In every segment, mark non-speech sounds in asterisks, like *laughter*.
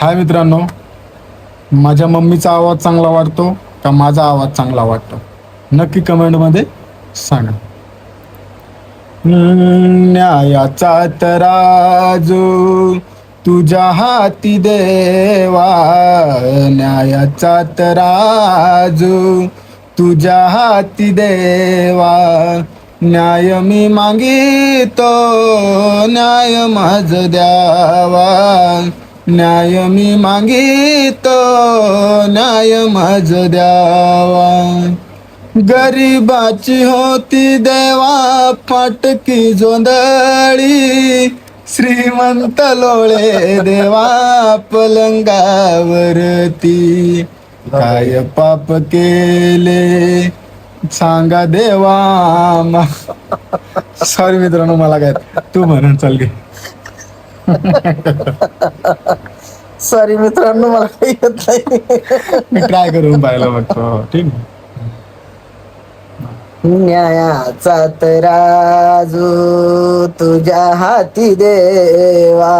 हाय मित्रांनो. माझ्या मम्मीचा आवाज चांगला वाटतो का माझा आवाज चांगला वाटतो? नक्की कमेंटमध्ये सांगा. न्यायाचा तराजू तुझ्या हाती देवा. न्यायाचा तराजू तुझ्या हाती देवा. न्याय मी मागितो न्याय माझ द्यावा. न्याय मी मागित न्याय माझ द्यावा. गरीबाची होती देवा फाटकी जोंदळी श्रीमंत लोळे देवा पलंगावरती. काय पाप केले? सांगा देवा. *laughs* सॉरी मित्रांनो मला काय तू म्हणून चाल सॉरी मित्रांनो मला काही येत नाही. मी ट्राय करून पाहायला बघतो ठीक आहे. न्यायाचा तराजू तुझ्या हाती देवा.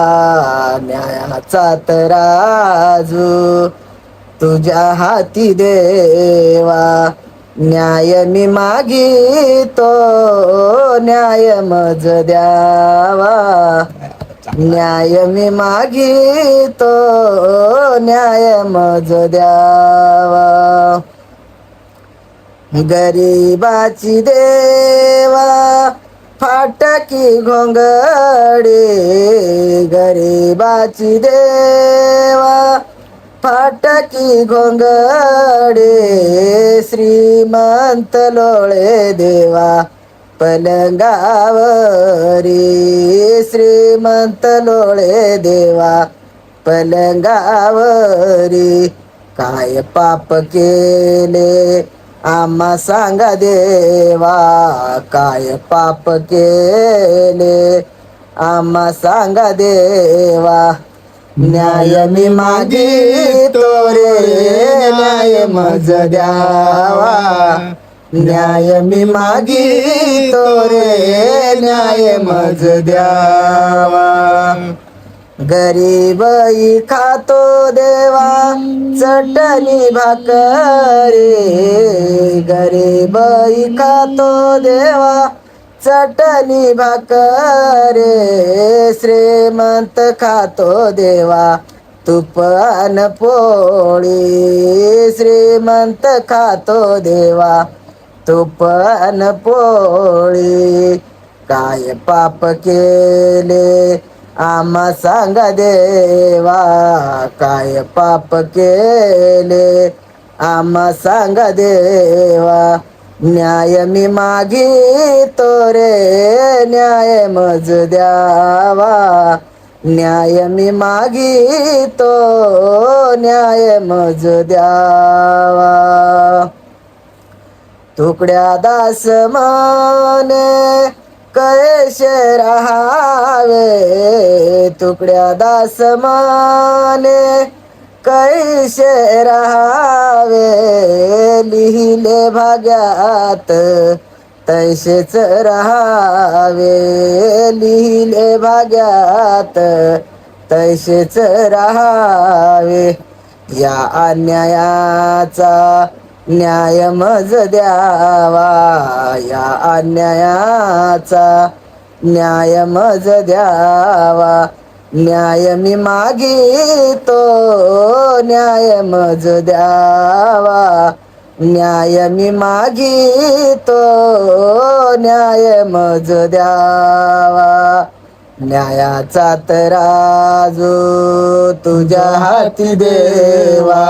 न्यायाचा तराजू तुझ्या हाती देवा. न्याय मी मागितो न्याय मज द्यावा. न्याय मी मागितो न्याय मज द्यावा. गरीबाची देवा फाटकी घोंगडे गरीबाची देवा फाटकी घोंगडे श्रीमंत लोळे देवा. पलंगावरी श्रीमंत लोळे देवा पलंगावरी काय पाप केले? आम्हा सांगा देवा काय पाप केले? आम्हा सांगा देवा न्याय मी मागितो रे न्याय मज द्यावा. न्याय मी मागितो रे न्याय मज द्यावा. गरीबई खातो देवा चटणी भाकरी गरीबई खातो देवा चटणी भाकरे श्रीमंत खातो देवा तुपन पोळी. श्रीमंत खातो देवा तुप पोळी. काय पाप केले? आम्हा सांगा देवा. काय पाप केले? आम्हा सांगा देवा. न्याय मी मागी तो रे. न्याय मज द्यावा. न्याय मी मागी तो न्याय मज द्यावा. तुकड्या दास माने कैसे रहावे. तुकड्या दास माने कैसे रहावे. लिहिले भाग्यात तैसेच रहावे. लिहिले भाग्यात तैसेच रहावे. या अन्यायाचा न्याय मज द्यावा या अन्यायाचा. न्याय मज द्यावा. न्याय मी मागितो न्याय मज द्यावा. न्याय मी मागितो न्याय मज द्यावा. न्यायाचा तराजू तुझ्या हाती देवा.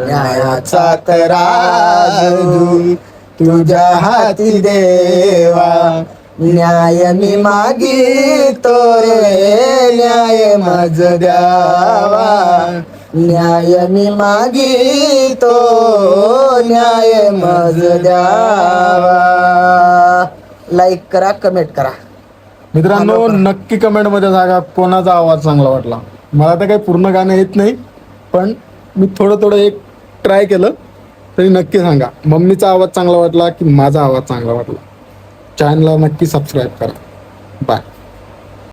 न्यायाचा तराजू तुझ्या हाती देवा. न्याय मी मागितो रे न्याय मज द्यावा. न्याय मी मागितो न्याय मज द्यावा. लाईक करा कमेंट करा. मित्रांनो नक्की कमेंटमध्ये सांगा कोणाचा आवाज चांगला वाटला. मला तर काही पूर्ण गाणं येत नाही पण मी थोडं थोडं एक ट्राय केलं तरी नक्की सांगा. मम्मीचा आवाज चांगला वाटला की माझा आवाज चांगला वाटला? चॅनलला नक्की सबस्क्राईब करा. बाय